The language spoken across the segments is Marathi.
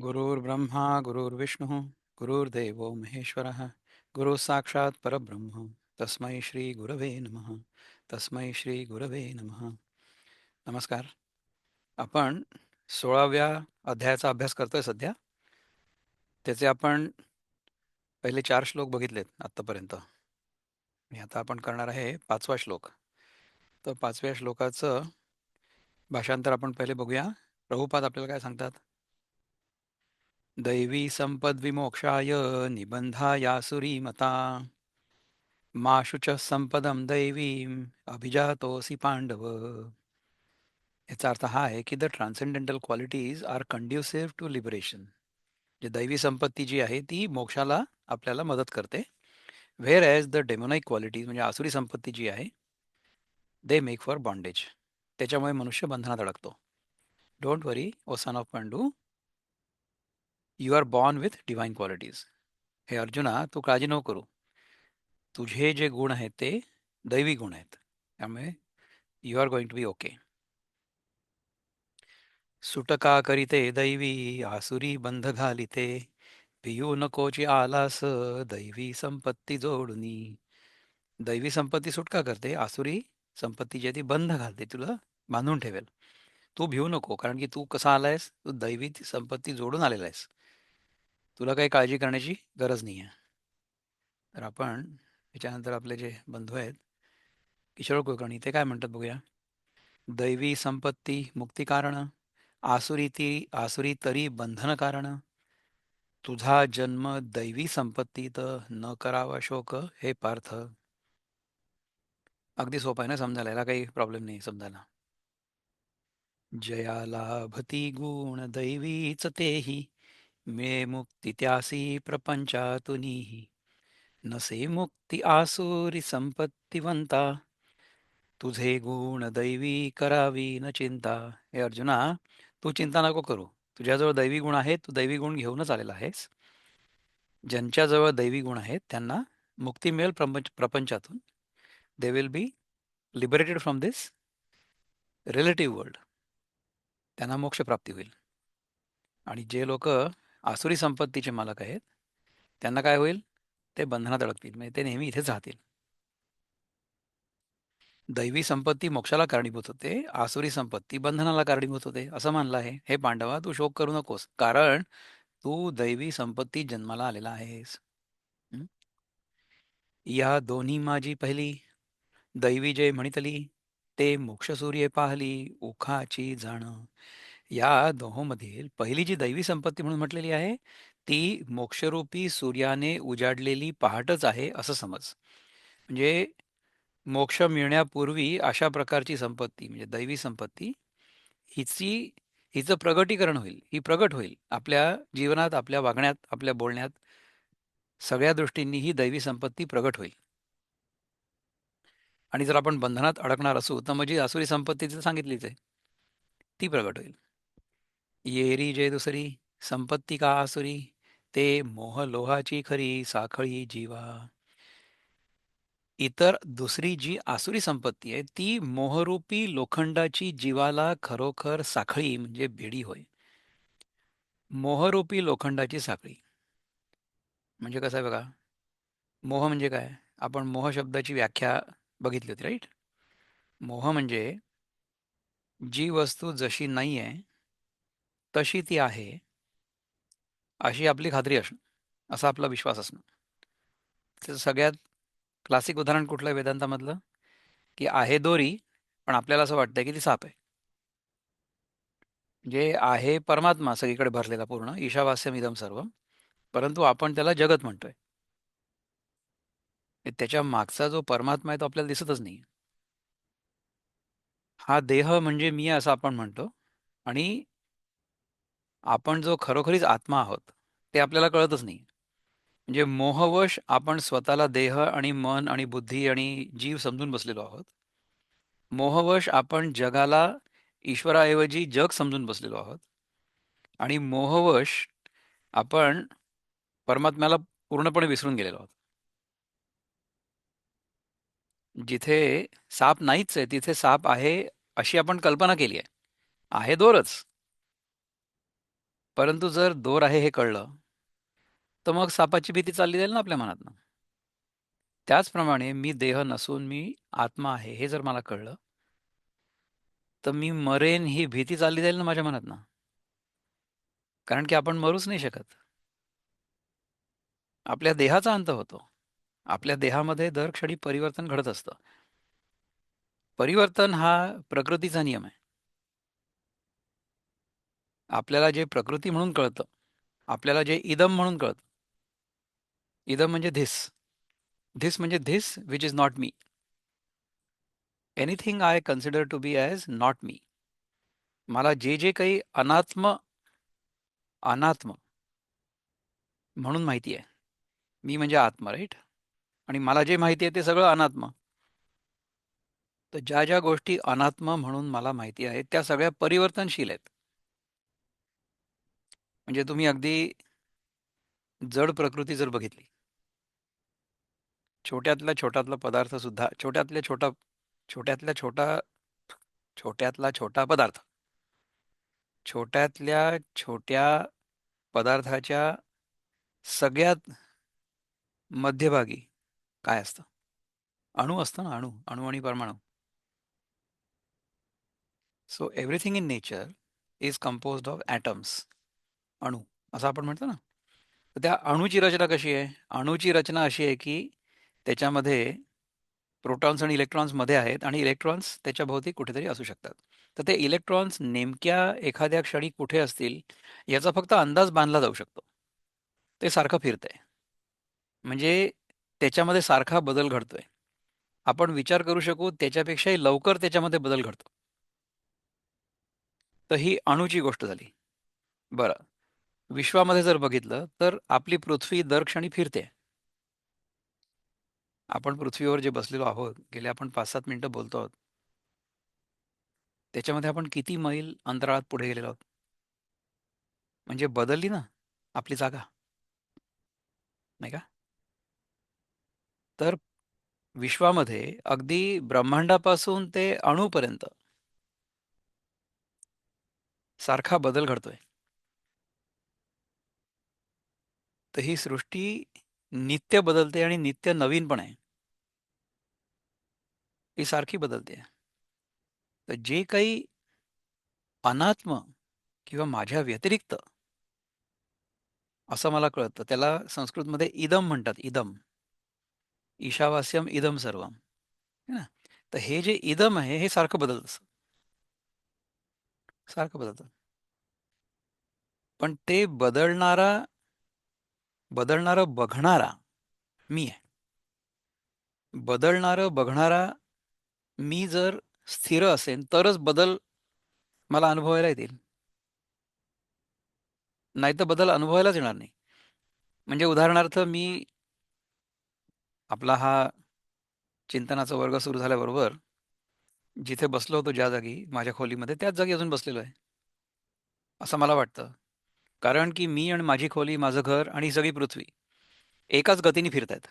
गुरुर्ब्रह्मा गुरुर्विष्णुः गुरुर्देवो महेश्वरः गुरुः साक्षात् परब्रह्म. तस्मै श्री गुरवे नमः. तस्मै श्री गुरवे नमः. नमस्कार. आपण सोळाव्या अध्यायाचा अभ्यास करतोय सध्या. त्याचे आपण पहिले चार श्लोक बघितलेत आत्तापर्यंत. आणि आता आपण करणार आहे पाचवा श्लोक. तर पाचव्या श्लोकाचं भाषांतर आपण पहिले बघूया. प्रभुपाद आपल्याला काय सांगतात? दैवी संपद्विमोक्षाय निबंधायासुरी मता। मा शुचः संपदं दैवीम अभिजातोसी पांडव याचा अर्थ हा आहे की the transcendental qualities are conducive to liberation जे दैवी संपत्ती जी आहे ती मोक्षाला आपल्याला मदत करते. Whereas the demonic qualities म्हणजे आसुरी संपत्ती जी आहे दे मेक फॉर बॉन्डेज त्याच्यामुळे मनुष्य बंधनात अडकतो. Don't worry O son of Pandu you are born with divine qualities हे अर्जुना तू काळजी नको करू. तुझे जे गुण आहेत ते दैवी गुण आहेत. त्यामुळे you are going to be okay सुटका करीते दैवी आसुरी बंध घालिते. पियू नकोची आलास दैवी संपत्ती जोडुनी दैवी संपत्ती सुटका करते आसुरी संपत्ती जी ती बंध घालते तुला बांधून ठेवेल. तू भिवू नको कारण की तू कसा आलायस? तू दैवी संपत्ती जोडून आलेला आहेस. तुला काही काळजी करण्याची गरज नाही आहे तर आपण याच्यानंतर आपले जे बंधू आहेत किशोर कुलकर्णी ते काय म्हणतात बघूया? दैवी संपत्ती मुक्ती कारण आसुरी ती आसुरी तरी बंधन कारण. तुझा जन्म दैवी संपत्तीत न करावा शोक हे पार्थ. अगदी सोपं आहे ना समजायला याला काही प्रॉब्लेम नाही समजायला. जया लाभती गुण दैवीच तेही मिळे मुक्ती त्यासी प्रपंचातुनीही नसे मुक्ती आसुरी संपत्तीवंता तुझे गुण दैवी करावी न चिंता। हे अर्जुना तू चिंता नको करू. तुझ्याजवळ दैवी गुण आहेत तू दैवी गुण घेऊनच आलेला आहेस. ज्यांच्याजवळ दैवी गुण आहेत त्यांना मुक्ती मिळेल प्रपंच प्रपंचातून. They will be liberated from this relative world त्यांना मोक्षप्राप्ती होईल. आणि जे लोक आसुरी संपत्तीचे मालक आहेत. त्यांना काय होईल? ते बंधनात अडकतील. म्हणजे ते नेहमी इथेच राहतील. दैवी संपत्ती मोक्षाला कारणीभूत होते. आसुरी संपत्ती बंधनाला कारणीभूत होते. असं मानलं आहे. हे पांडवा तू शोक करू नकोस. कारण तू दैवी संपत्ती जन्माला आलेला आहेस. या दोन्ही माझी पहिली. दैवी जय म्हणितली ते मोक्ष सूर्य पाहली. उखाची जाण या दोहोमधील पहिली जी दैवी संपत्ती म्हणून म्हटलेली आहे ती मोक्षरूपी सूर्याने उजाडलेली पहाटच आहे असं समज. म्हणजे मोक्ष मिळण्यापूर्वी अशा प्रकारची संपत्ती म्हणजे दैवी संपत्ती हिची हिचं प्रगटीकरण होईल ही प्रगट होईल. आपल्या जीवनात आपल्या वागण्यात आपल्या बोलण्यात सगळ्या दृष्टींनी ही दैवी संपत्ती प्रगट होईल. आणि जर आपण बंधनात अडकणार असू तर म्हणजे आसुरी संपत्ती तिथं सांगितलीच आहे ती प्रगट होईल. येरी जे दुसरी संपत्ती का आसुरी ते मोह लोहाची खरी साखळी जीवा. इतर दुसरी जी आसुरी संपत्ती आहे ती मोहरूपी लोखंडाची जीवाला खरोखर साखळी म्हणजे बेडी होय. मोहरूपी लोखंडाची साखळी. म्हणजे कसं आहे बघा? मोह म्हणजे काय? आपण मोह शब्दाची व्याख्या बघितली होती राईट? मोह म्हणजे जी वस्तू जशी नाही आहे तशी ती आहे अशी आपली खात्री असणं असा आपला विश्वास असणं. त्याचं सगळ्यात क्लासिक उदाहरण कुठलं आहे वेदांतामधलं? की आहे दोरी पण आपल्याला असं वाटतंय की ती साप आहे. जे आहे परमात्मा सगळीकडे भरलेला पूर्ण ईशावास्यम इदम सर्व परंतु आपण त्याला जगत म्हणतोय. म्हणजे त्याच्या मागचा जो परमात्मा आहे तो आपल्याला दिसतच नाही हा देह म्हणजे मी आहे असं आपण म्हणतो आणि आपण जो खरोखरीच आत्मा आहोत ते आपल्याला कळतच नाही. म्हणजे मोहवश आपण स्वतःला देह आणि मन आणि बुद्धी आणि जीव समजून बसलेलो आहोत. मोहवश आपण जगाला ईश्वराऐवजी जग समजून बसलेलो आहोत. आणि मोहवश आपण परमात्म्याला पूर्णपणे विसरून गेलेलो आहोत. जिथे साप नाहीच आहे तिथे साप आहे अशी आपण कल्पना केली आहे. आहे दोरच. परंतु जर दोर आहे हे कळलं तर मग सापाची भीती चालली जाईल ना आपल्या मनातनं. त्याचप्रमाणे मी देह नसून मी आत्मा आहे हे जर मला कळलं तर मी मरेन ही भीती चालली जाईल ना माझ्या मनातनं. कारण की आपण मरूच नाही शकत. आपल्या देहाचा अंत होतो. आपल्या देहामध्ये दर क्षणी परिवर्तन घडत असतं. परिवर्तन हा प्रकृतीचा नियम आहे. आपल्याला जे प्रकृती म्हणून कळतं आपल्याला जे इदम म्हणून कळतं. इदम म्हणजे धिस धिस म्हणजे this which is not me anything I consider to be as not me मला जे जे काही अनात्म अनात्म म्हणून माहिती आहे. मी म्हणजे आत्मा राईट आणि मला जे माहिती आहे ते सगळं अनात्म. तर ज्या ज्या गोष्टी अनात्म म्हणून मला माहिती आहेत त्या सगळ्या परिवर्तनशील आहेत. म्हणजे तुम्ही अगदी जड प्रकृती जर बघितली. छोट्यातला छोट्यातला पदार्थ सुद्धा छोट्यातल्या छोटा छोट्यातल्या छोटा छोट्यातला छोटा पदार्थ. छोट्यातल्या छोट्या पदार्थाच्या सगळ्यात मध्यभागी काय असतं? अणू असतं ना अणू अणू आणि परमाणू. So everything in nature is compose of atoms अणू असं आपण म्हणतो ना. तर त्या अणूची रचना कशी आहे? अणूची रचना अशी आहे की त्याच्यामध्ये प्रोटॉन्स आणि इलेक्ट्रॉन्समध्ये आहेत आणि इलेक्ट्रॉन्स त्याच्याभोवती कुठेतरी असू शकतात. तर ते इलेक्ट्रॉन्स नेमक्या एखाद्या क्षणी कुठे असतील याचा फक्त अंदाज बांधला जाऊ शकतो. ते सारखं फिरतंय. म्हणजे त्याच्यामध्ये सारखा बदल घडतोय. आपण विचार करू शकू त्याच्यापेक्षाही लवकर त्याच्यामध्ये बदल घडतो. तर ही अणूची गोष्ट झाली. बरं. विश्वामध्ये जर बघितलं तर आपली पृथ्वी दर क्षणी फिरते. आपण पृथ्वीवर जे बसलेलो आहोत गेले आपण पाच सात मिनिटं बोलतो आहोत. त्याच्यामध्ये आपण किती मैल अंतराळात पुढे गेलेलो आहोत? म्हणजे बदलली ना आपली जागा. नाही का? तर विश्वामध्ये अगदी ब्रह्मांडापासून ते अणूपर्यंत सारखा बदल घडतोय. तर ही सृष्टी नित्य बदलते आणि नित्य नवीन पण आहे. ही सारखी बदलते. तर जे काही अनात्म किंवा माझ्या व्यतिरिक्त असं मला कळतं त्याला संस्कृतमध्ये इदम म्हणतात इदम. ईशावास्यम इदम सर्वम. ना? तर हे जे इदम आहे हे सारखं बदलत सारखं बदलतं. पण ते बदलणारा बदलणारं बघणारा मी आहे. बदलणारं बघणारा मी जर स्थिर असेल तरच बदल मला अनुभवायला येतील. नाही तर बदल अनुभवायलाच येणार नाही. म्हणजे उदाहरणार्थ मी आपला हा चिंतनाचा वर्ग सुरू झाल्याबरोबर जिथे बसलो होतो ज्या जागी माझ्या खोलीमध्ये त्याच जागी अजून बसलेलो आहे. असं मला वाटतं. कारण की मी आणि माझी खोली माझं घर आणि सगळी पृथ्वी एकाच गतीने फिरत आहेत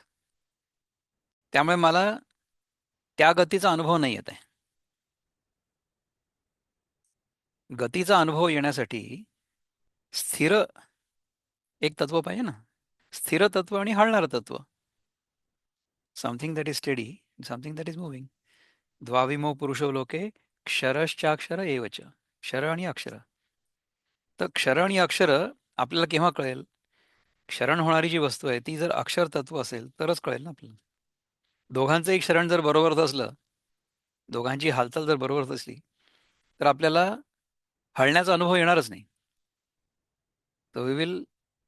त्यामुळे मला त्या गतीचा अनुभव नाही येत आहे. गतीचा अनुभव येण्यासाठी स्थिर एक तत्व पाहिजे ना. स्थिर तत्व आणि हलणारं तत्व. Something that is steady something that is moving द्वाविमो पुरुषो लोके क्षरश्चाक्षर एवच. क्षर आणि अक्षर. तर क्षरण ही अक्षरं आपल्याला केव्हा कळेल? क्षरण होणारी जी वस्तू आहे ती जर अक्षर तत्व असेल तरच कळेल ना आपल्याला. दोघांचं एक क्षरण जर बरोबरच असलं दोघांची हालचाल जर बरोबरच असली तर आपल्याला हळण्याचा अनुभव येणारच नाही. तर we will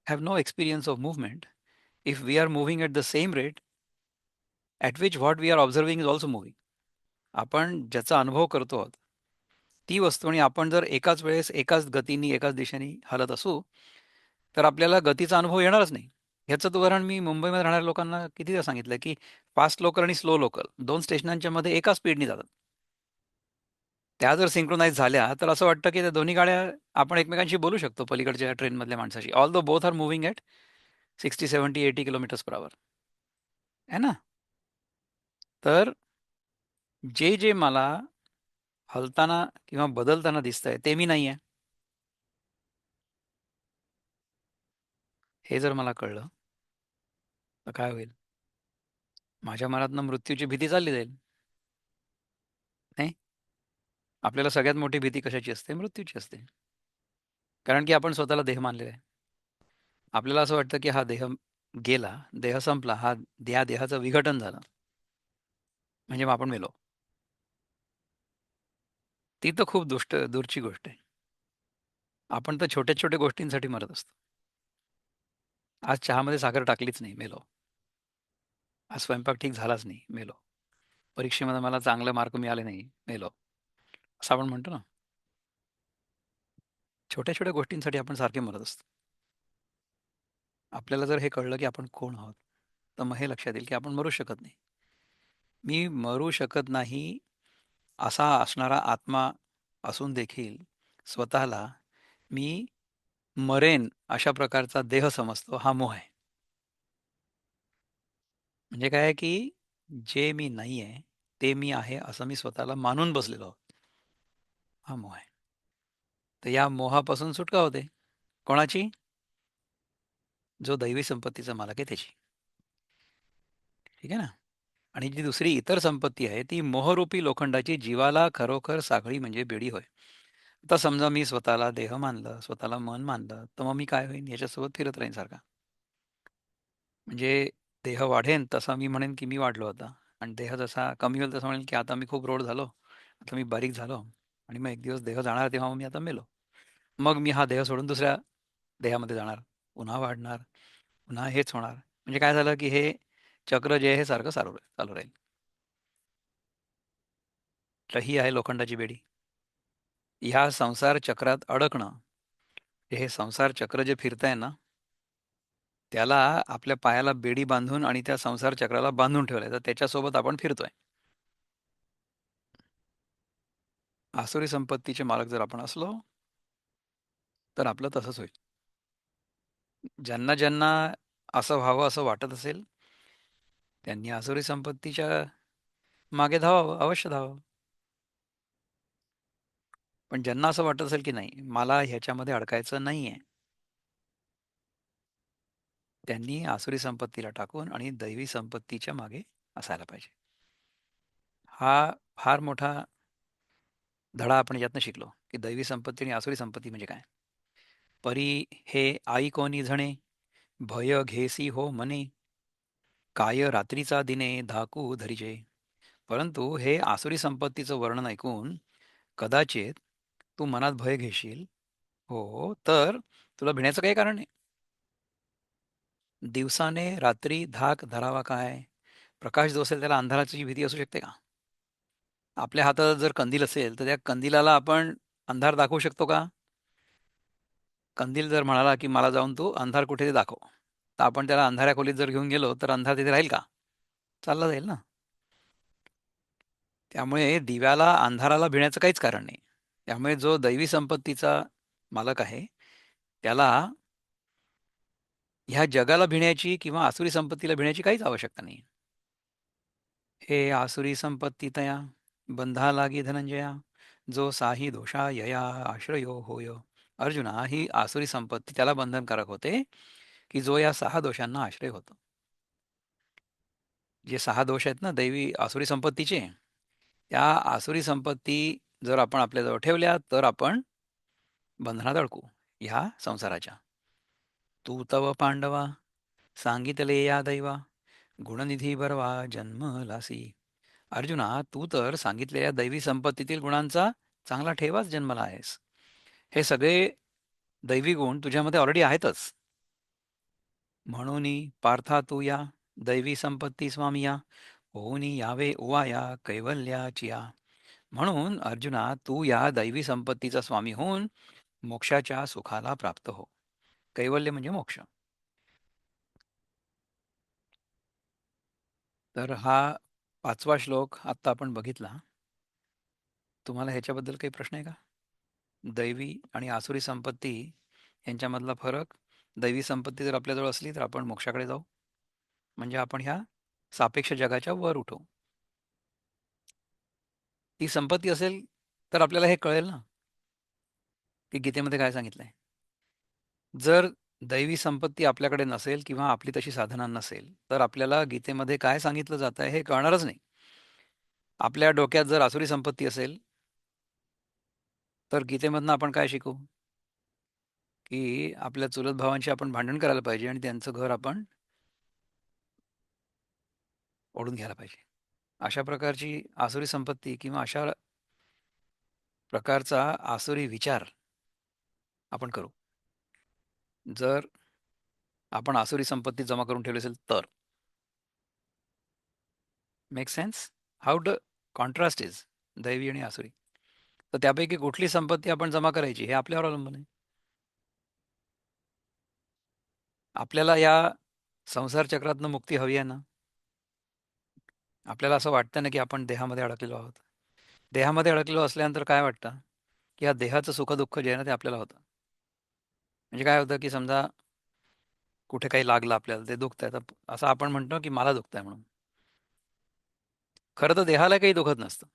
have no experience of movement if we are moving at the same rate at which what we are observing is also moving आपण ज्याचा अनुभव करतो आहोत ती वस्तू आणि आपण जर एकाच वेळेस एकाच गतीने एकाच दिशेने हलत असू तर आपल्याला गतीचा अनुभव येणारच नाही. ह्याचं उदाहरण मी मुंबईमध्ये राहणाऱ्या लोकांना कितीदा सांगितलं की फास्ट लोकल आणि स्लो लोकल दोन स्टेशनांच्या मध्ये एका स्पीडने जातात. त्या जर सिंक्रोनाइज झाल्या तर असं वाटतं की त्या दोन्ही गाड्या आपण एकमेकांशी बोलू शकतो पलीकडच्या ट्रेनमधल्या माणसाशी. Although both are moving at sixty seventy eighty kilometres per hour आहे ना? तर जे जे मला हलताना किंवा बदलताना दिसतंय ते मी नाही आहे हे जर मला कळलं तर काय होईल? माझ्या मनातनं मृत्यूची भीती चालली जाईल. नाही? आपल्याला सगळ्यात मोठी भीती कशाची असते? मृत्यूची असते. कारण की आपण स्वतःला देह मानलेला आहे. आपल्याला असं वाटतं की हा देह गेला देह संपला हा या देहाचं विघटन झालं. म्हणजे मग आपण मेलो. ती तर खूप दुष्ट दूरची गोष्ट आहे. आपण तर छोट्या छोट्या गोष्टींसाठी मरत असतो. आज चहामध्ये साखर टाकलीच नाही मेलो. आज स्वयंपाक ठीक झालाच नाही मेलो. परीक्षेमध्ये मला चांगले मार्क मिळाले नाही मेलो. असं आपण म्हणतो ना. छोट्या छोट्या गोष्टींसाठी आपण सारखे मरत असतो. आपल्याला जर हे कळलं की आपण कोण आहोत तर मग हे लक्षात येईल की आपण मरू शकत नाही. मी मरू शकत नाही असा असणारा आत्मा असून देखील स्वतःला मी मरेन अशा प्रकारचा देह समजतो हा मोह आहे. म्हणजे काय आहे की जे मी नाही आहे ते मी आहे असं मी स्वतःला मानून बसलेलो आहोत. हा मोह आहे. तर या मोहापासून सुटका होते. कोणाची? जो दैवी संपत्तीचा मालक आहे त्याची. ठीक आहे ना? आणि जी दुसरी इतर संपत्ती आहे ती मोहरूपी लोखंडाची जीवाला खरोखर साखळी म्हणजे बेडी होय. आता समजा मी स्वतःला देह मानलं स्वतःला मन मानलं तर मग मी काय होईन? याच्यासोबत फिरत राहीन सारखा. म्हणजे देह वाढेन तसा मी म्हणेन की मी वाढलो होता आणि देह जसा कमी होईल तसं म्हणेन की आता मी खूप रोड झालो आता मी बारीक झालो आणि मग एक दिवस देह जाणार तेव्हा मी आता मेलो. मग मी हा देह सोडून दुसऱ्या देहामध्ये जाणार. पुन्हा वाढणार पुन्हा हेच होणार. म्हणजे काय झालं की हे चक्र जे हे सारखं चालू चालू राहील. तर ही आहे लोखंडाची बेडी. ह्या संसार चक्रात अडकणं हे संसार चक्र जे फिरताय ना त्याला आपल्या पायाला बेडी बांधून आणि त्या संसार चक्राला बांधून ठेवलंय. तर त्याच्यासोबत आपण फिरतोय. आसुरी संपत्तीचे मालक जर आपण असलो तर आपलं तसंच होईल. ज्यांना ज्यांना असं व्हावं असं वाटत असेल त्यांनी आसुरी संपत्तीच्या मागे धावावं अवश्य धावावं. पण ज्यांना असं वाटत असेल की नाही मला ह्याच्यामध्ये अडकायचं नाहीये. त्यांनी आसुरी संपत्तीला टाकून आणि दैवी संपत्तीच्या मागे असायला पाहिजे. हा फार मोठा धडा आपण यातनं शिकलो की दैवी संपत्ती आणि आसुरी संपत्ती म्हणजे काय? परी हे आई कोणी झणे भय घेसी हो मने काय रात्रीचा दिने धाकू धरिजे परंतु हे आसुरी संपत्तीचं वर्णन ऐकून कदाचित तू मनात भय घेशील. हो तर तुला भिण्याचं काही कारण नाही दिवसाने रात्री धाक धरावा काय? प्रकाश जो असेल त्याला अंधाराची भीती असू शकते का? आपल्या हातात जर कंदील असेल तर त्या कंदिलाला आपण अंधार दाखवू शकतो का? कंदील जर म्हणाला की मला जाऊन तू अंधार कुठे ते दाखव. तर आपण त्याला अंधाऱ्या खोलीत जर घेऊन गेलो तर अंधार तिथे राहील का? चालला जाईल ना. त्यामुळे दिव्याला अंधाराला भिण्याचं काहीच कारण नाही. त्यामुळे जो दैवी संपत्तीचा मालक आहे त्याला ह्या जगाला भिण्याची किंवा आसुरी संपत्तीला भिण्याची काहीच आवश्यकता नाही. हे आसुरी संपत्ती तया बंधा लागी धनंजया जो साही दोषा यया आश्रयो होय. अर्जुना ही आसुरी संपत्ती त्याला बंधनकारक होते. की जो या सहा दोषांना आश्रय होतो. जे सहा दोष आहेत ना दैवी आसुरी संपत्तीचे त्या आसुरी संपत्ती जर आपण आपल्याजवळ ठेवल्या तर आपण बंधनात अडकू ह्या संसाराच्या. तू तव पांडवा सांगितले या दैवा गुणनिधी बरवा जन्मलासी अर्जुना तू तर सांगितलेल्या दैवी संपत्तीतील गुणांचा चांगला ठेवाच जन्मला आहेस. हे सगळे दैवी गुण तुझ्यामध्ये ऑलरेडी आहेतच. म्हणून पार्था तू या दैवी संपत्ती स्वामी या होऊन यावे उवाया कैवल्याचिया म्हणून अर्जुना तू या दैवी संपत्तीचा स्वामी होऊन मोक्षाच्या सुखाला प्राप्त हो. कैवल्य म्हणजे मोक्ष. तर हा पाचवा श्लोक आत्ता आपण बघितला. तुम्हाला ह्याच्याबद्दल काही प्रश्न आहे का? दैवी आणि आसुरी संपत्ती यांच्यामधला फरक दैवी संपत्ती जर आपल्याजवळ असली तर आपण मोक्षाकडे जाऊ. म्हणजे आपण ह्या सापेक्ष जगाच्या वर उठू. ती संपत्ती असेल तर आपल्याला हे कळेल ना. की गीतेमध्ये काय सांगितलंय? जर दैवी संपत्ती आपल्याकडे नसेल किंवा आपली तशी साधना नसेल तर आपल्याला गीतेमध्ये काय सांगितलं जात आहे हे कळणारच नाही. आपल्या डोक्यात जर आसुरी संपत्ती असेल तर गीतेमधनं आपण काय शिकू? की आपल्या चुलत भावांशी आपण भांडण करायला पाहिजे आणि त्यांचं घर आपण ओढून घ्यायला पाहिजे. अशा प्रकारची आसुरी संपत्ती किंवा अशा प्रकारचा आसुरी विचार आपण करू. जर आपण आसुरी संपत्ती जमा करून ठेवली असेल तर. Make sense how the contrast is दैवी आणि आसुरी. तर त्यापैकी कुठली संपत्ती आपण जमा करायची हे आपल्यावर अवलंबून आहे. आपल्याला या संसार चक्रातनं मुक्ती हवी आहे ना? आपल्याला असं वाटतं ना की आपण देहामध्ये अडकलेलो आहोत. देहामध्ये अडकलेलो असल्यानंतर काय वाटतं? की या देहाचं सुखदुःख जे आहे ना ते आपल्याला होतं. म्हणजे काय होतं की समजा कुठे काही लागलं आपल्याला ते दुखतंय. तर असं आपण म्हणतो की मला दुखतंय म्हणून. खरं तर देहाला काही दुखत नसतं.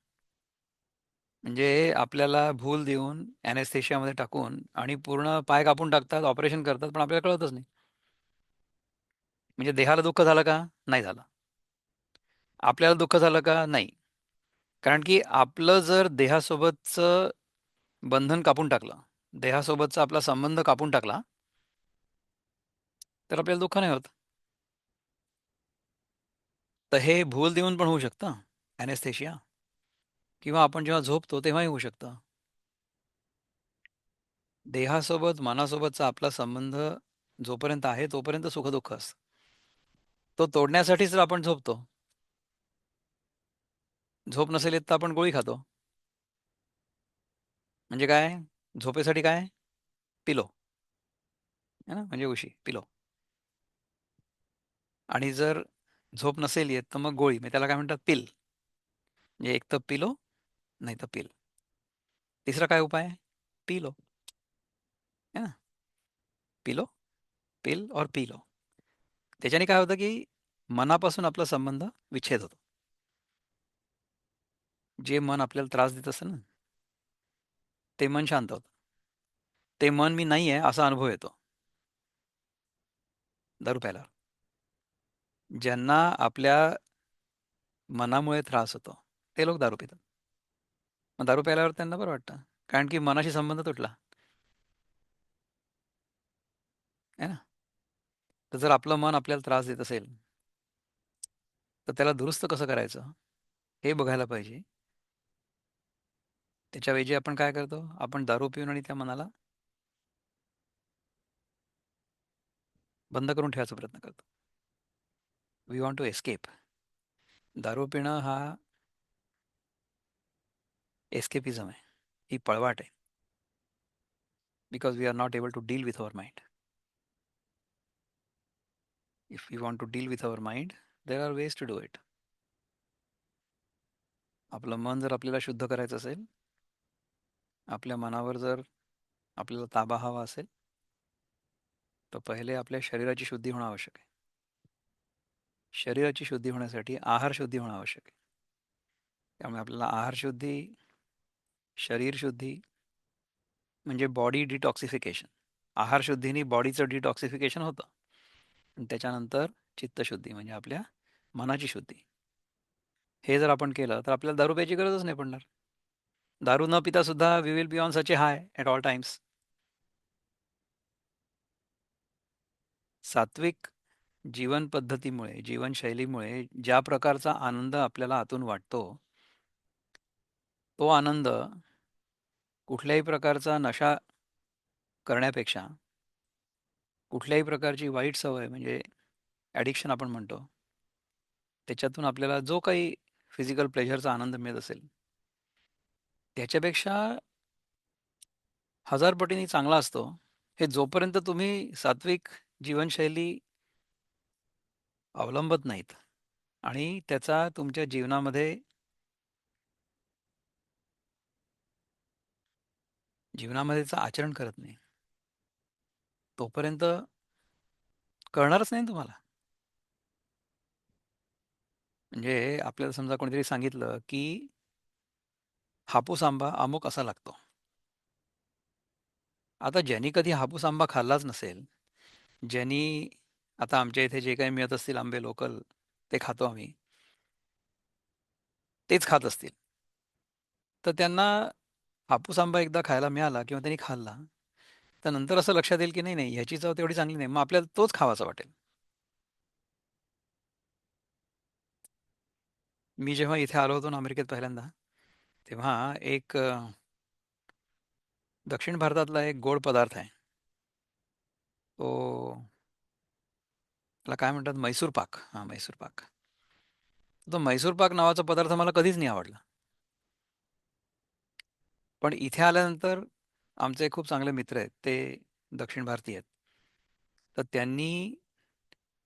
म्हणजे आपल्याला भूल देऊन अॅनेस्थेशियामध्ये टाकून आणि पूर्ण पाय कापून टाकतात ऑपरेशन करतात पण आपल्याला कळतच नाही. म्हणजे देहाला दुःख झालं का? नाही झालं. आपल्याला दुःख झालं का? नाही. कारण की आपलं जर देहासोबतचं बंधन कापून टाकलं देहासोबतचा आपला संबंध कापून टाकला तर आपल्याला दुःख नाही होत. तर हे भूल देऊन पण होऊ शकतं ॲनेस्थेशिया किंवा आपण जेव्हा झोपतो तेव्हाही होऊ शकतं. देहासोबत मनासोबतचा आपला संबंध जोपर्यंत आहे तोपर्यंत सुखदुःख असतं. तो तोडण्यासाठीच तर आपण झोपतो. झोप नसेल येत तर आपण गोळी खातो. म्हणजे काय? झोपेसाठी काय? पिलो. है ना? म्हणजे उशी पिलो. आणि जर झोप नसेल येत तर मग गोळी. म्हणजे त्याला काय म्हणतात? पिल. म्हणजे एक तर पिलो नाही तर पिल. तिसरा काय उपाय? पिलो. है ना? पिलो पिल और पिलो. त्याच्याने काय होतं की मनापासून आपला संबंध विच्छेद होतो. जे मन आपल्याला त्रास देत असतं ना ते मन शांत होतं. ते मन मी नाही आहे असा अनुभव येतो. दारू प्यायला ज्यांना आपल्या मनामुळे त्रास होतो ते लोक दारू पितात. मग दारू प्यायल्यावर त्यांना बरं वाटतं कारण की मनाशी संबंध तुटला. आहे ना? तर जर आपलं मन आपल्याला त्रास देत असेल तर त्याला दुरुस्त कसं करायचं? हे बघायला पाहिजे. त्याच्याऐवजी आपण काय करतो? आपण दारू पिऊन आणि त्या मनाला बंद करून ठेवायचा प्रयत्न करतो. वी वॉन्ट टू एस्केप दारू पिणं हा एस्केपिझम आहे. ही पळवाट आहे. Because we are not able to deal with our mind if you want to deal with our mind there are ways to do it. आपलं मन जर आपल्याला शुद्ध करायचं असेल आपल्या मनावर जर आपल्याला ताबा हवा असेल तर पहिले आपल्या शरीराची शुद्धी होणं आवश्यक आहे. शरीराची शुद्धी होण्यासाठी आहार शुद्धी होणं आवश्यक आहे. त्यामुळे आपल्याला आहार शुद्धी शरीर शुद्धी म्हणजे बॉडी डिटॉक्सिफिकेशन आहार शुद्धीने बॉडीचं डिटॉक्सिफिकेशन होतं. त्याच्यानंतर चित्तशुद्धी म्हणजे आपल्या मनाची शुद्धी. हे जर आपण केलं तर आपल्याला दारू प्यायची गरजच नाही पडणार. दारू न पिता सुद्धा we will be on such a high at all times सात्विक जीवन पद्धतीमुळे जीवनशैलीमुळे ज्या प्रकारचा आनंद आपल्याला आतून वाटतो तो आनंद कुठल्याही प्रकारचा नशा करण्यापेक्षा कुठल्याही प्रकारची वाईट सवय म्हणजे ॲडिक्शन आपण म्हणतो त्याच्यातून आपल्याला जो काही फिजिकल प्लेजरचा आनंद मिळत असेल त्याच्यापेक्षा हजार पटीने चांगला असतो. हे जोपर्यंत तुम्ही सात्विक जीवनशैली अवलंबत नाहीत आणि त्याचा तुमच्या जीवनामध्ये जीवनामध्येच आचरण करत नाही तोपर्यंत कळणारच नाही तुम्हाला. म्हणजे आपल्याला समजा कोणीतरी सांगितलं की हापूस आंबा अमुक असा लागतो. आता ज्यांनी कधी हापूस आंबा खाल्लाच नसेल ज्यांनी आता आमच्या इथे जे काही मिळत असतील आंबे लोकल ते खातो आम्ही. तेच खात असतील. तर त्यांना हापूस आंबा एकदा खायला मिळाला किंवा त्यांनी खाल्ला तर नंतर असं लक्षात येईल की नाही नाही ह्याची चव तेवढी चांगली नाही. मग आपल्याला तोच खावासा वाटेल. मी जेव्हा इथे आलो होतो ना अमेरिकेत पहिल्यांदा तेव्हा एक अ, दक्षिण भारतातला एक गोड पदार्थ आहे. तो त्याला काय म्हणतात? मैसूर पाक. हां मैसूर पाक. तो मैसूर पाक नावाचा पदार्थ मला कधीच नाही आवडला. पण इथे आल्यानंतर आमचे खूप चांगले मित्र आहेत ते दक्षिण भारतीय आहेत. तर त्यांनी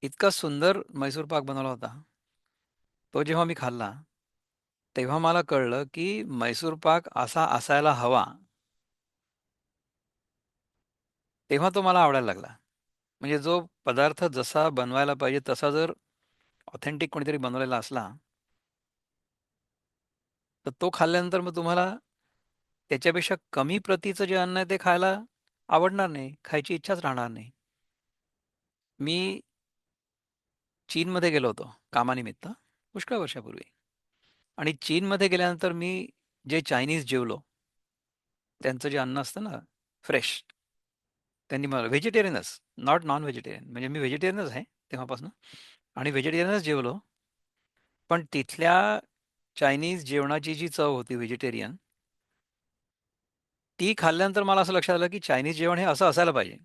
इतका सुंदर मैसूर पाक बनवला होता. तो जेव्हा मी खाल्ला तेव्हा मला कळलं की मैसूर पाक असा असायला हवा. तेव्हा तो मला आवडायला लागला. म्हणजे जो पदार्थ जसा बनवायला पाहिजे तसा जर ऑथेंटिक कोणीतरी बनवलेला असला तर तो खाल्ल्यानंतर मग तुम्हाला त्याच्यापेक्षा कमी प्रतीचं जे अन्न आहे ते खायला आवडणार नाही खायची इच्छाच राहणार नाही. मी चीनमध्ये गेलो होतो कामानिमित्त. पुष्कळ वर्षापूर्वी. आणि चीनमध्ये गेल्यानंतर मी जे चायनीज जेवलो त्यांचं जे अन्न असतं ना फ्रेश त्यांनी मला व्हेजिटेरियनच नॉट नॉन व्हेजिटेरियन म्हणजे मी व्हेजिटेरियनच आहे तेव्हापासून आणि व्हेजिटेरियनच जेवलो पण तिथल्या चायनीज जेवणाची जी चव होती व्हेजिटेरियन ती खाल्ल्यानंतर मला असं लक्षात आलं की चायनीज जेवण हे असं असायला पाहिजे.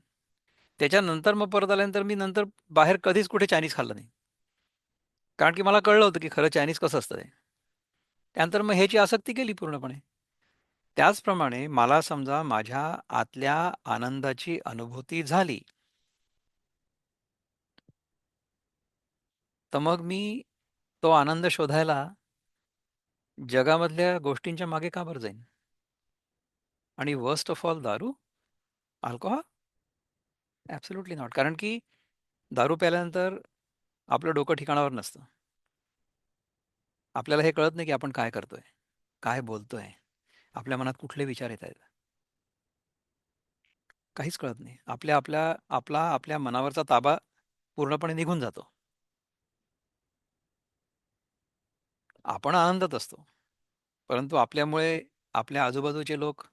त्याच्यानंतर मग परत आल्यानंतर मी नंतर बाहेर कधीच कुठे चायनीज खाल्लं नाही. कारण की मला कळलं होतं की खरं चायनीज कसं असतं ते. त्यानंतर मग ह्याची आसक्ती केली पूर्णपणे. त्याचप्रमाणे मला समजा माझ्या आतल्या आनंदाची अनुभूती झाली. तर मग मी तो आनंद शोधायला जगामधल्या गोष्टींच्या मागे का बरं जाईन? आणि वर्स्ट ऑफ ऑल दारू? अल्कोहोल ॲब्सोल्युटली नॉट कारण की दारू प्यायल्यानंतर आपलं डोकं ठिकाणावर नसतं. आपल्याला हे कळत नाही की आपण काय करतोय काय बोलतोय आपल्या मनात कुठले विचार येत आहेत. काहीच कळत नाही. आपल्या आपल्या आपला आपल्या मनावरचा ताबा पूर्णपणे निघून जातो. आपण आनंदात असतो. परंतु आपल्यामुळे आपल्या आजूबाजूचे लोक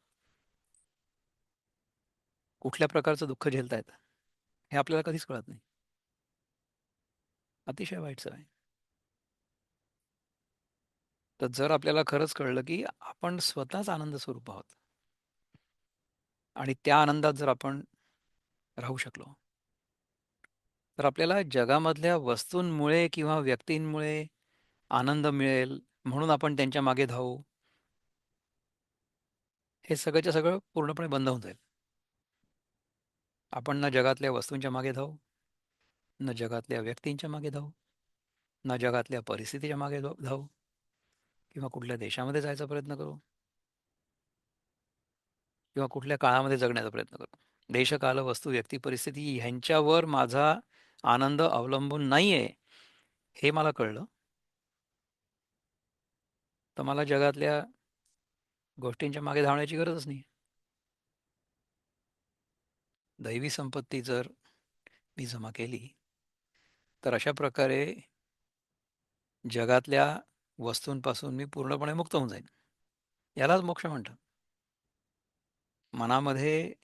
कुठल्या प्रकारचं दुःख झेलतायत हे आपल्याला कधीच कळत नाही. अतिशय वाईट सवय. तर जर आपल्याला खरंच कळलं की आपण स्वतःच आनंद स्वरूप आहोत. आणि त्या आनंदात जर आपण राहू शकलो तर आपल्याला जगामधल्या वस्तूंमुळे किंवा व्यक्तींमुळे आनंद मिळेल म्हणून आपण त्यांच्या मागे धावू. हे सगळंच्या सगळं पूर्णपणे बंद होऊन जाईल. आपण ना जगातल्या वस्तूंच्या मागे धावू. न जगातल्या व्यक्तींच्या मागे धावू ना जगातल्या परिस्थितीच्या मागे धाव धावू किंवा कुठल्या देशामध्ये जायचा प्रयत्न करू किंवा कुठल्या काळामध्ये जगण्याचा प्रयत्न करू. देशकाल वस्तू व्यक्ती परिस्थिती ह्यांच्यावर माझा आनंद अवलंबून नाही आहे हे मला कळलं. तर मला जगातल्या गोष्टींच्या मागे धावण्याची गरजच नाही दैवी संपत्ती जर मी जमा केली तर अशा प्रकारे जगातल्या वस्तूंपासून मी पूर्णपणे मुक्त होऊन जाईन. यालाच मोक्ष म्हणतात. मनामध्ये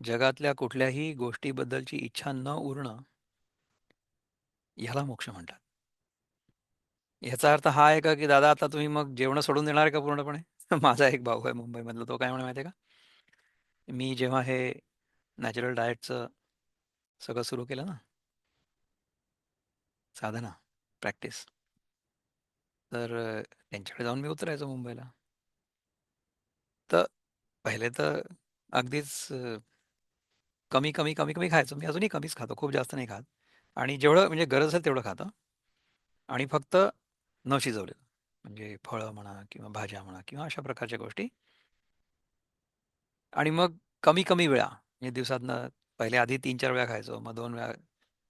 जगातल्या कुठल्याही गोष्टीबद्दलची इच्छा न उरणं ह्याला मोक्ष म्हणतात. ह्याचा अर्थ हा आहे का की दादा आता तुम्ही मग जेवणं सोडून देणार आहे का पूर्णपणे? माझा एक भाऊ आहे मुंबईमधला तो काय म्हणे माहिती आहे का? मी जेव्हा हे नॅचरल डाएटचं सगळं सुरू केलं ना साधना प्रॅक्टिस तर त्यांच्याकडे जाऊन मी उतरायचो मुंबईला. तर पहिले तर अगदीच कमी कमी कमी कमी खायचो. मी अजूनही कमीच खातो खूप जास्त नाही खात. आणि जेवढं म्हणजे गरज असेल तेवढं खातो. आणि फक्त न शिजवलेलं. म्हणजे फळं म्हणा किंवा भाज्या म्हणा किंवा अशा प्रकारच्या गोष्टी. आणि मग कमी कमी वेळा. म्हणजे दिवसातनं पहिले आधी तीन चार वेळा खायचो. मग दोन वेळा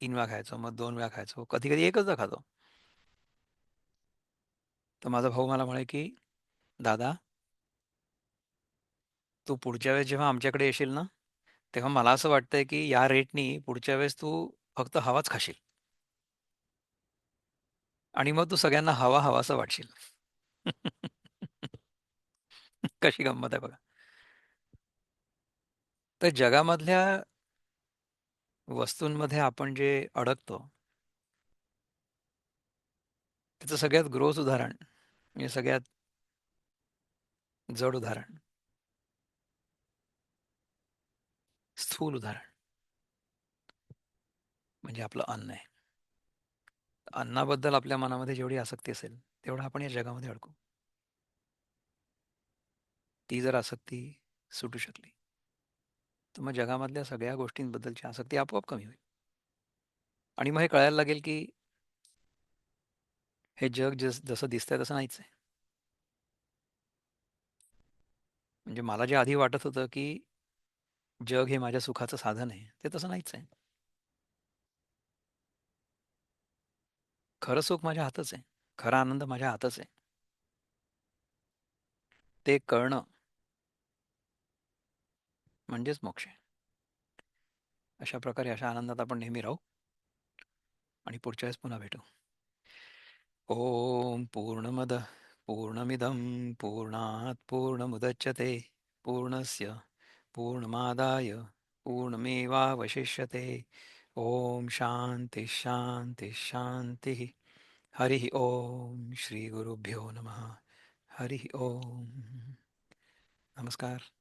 तीन वेळा खायचो मग दोन वेळा खायचो. कधी कधी एकचदा खातो. तर माझा भाऊ मला म्हणे की दादा तू पुढच्या वेळेस जेव्हा आमच्याकडे येशील ना तेव्हा मला असं वाटतंय की या रेटनी पुढच्या वेळेस तू फक्त हवाच खाशील. आणि मग तू सगळ्यांना हवा हवासा वाटशील. कशी गंमत आहे बघा. तर जगामधल्या वस्तूंमध्ये आपण जे अडकतो त्याचं सगळ्यात ग्रोस उदाहरण म्हणजे सगळ्यात जड उदाहरण. स्थूल उदाहरण. म्हणजे आपलं अन्न आहे. अन्नाबद्दल आपल्या मनामध्ये जेवढी आसक्ती असेल तेवढं आपण या जगामध्ये अडकू. ती जर आसक्ती सुटू शकली तर मग जगामधल्या सगळ्या गोष्टींबद्दलची आसक्ती आपोआप कमी होईल. आणि मग हे कळायला लागेल की हे जग जस जसं दिसतंय तसं नाहीच आहे. म्हणजे मला जे आधी वाटत होतं की जग हे माझ्या सुखाचं साधन आहे ते तसं नाहीच आहे. खरं सुख माझ्या हातच आहे. खरा आनंद माझ्या हातच आहे. ते कळणं म्हणजेच मोक्ष आहे. अशा प्रकारे अशा आनंदात आपण नेहमी राहू. आणि पुढच्या वेळेस पुन्हा भेटू. ओम पूर्णमद पूर्णमिदं पूर्णात् पूर्णमुदच्यते पूर्णस्य पूर्णमादाय पूर्णमेवावशिष्यते. ओम शांती शांती शांती हरि ओम श्री गुरुभ्यो नमः। हरि ओम। नमस्कार।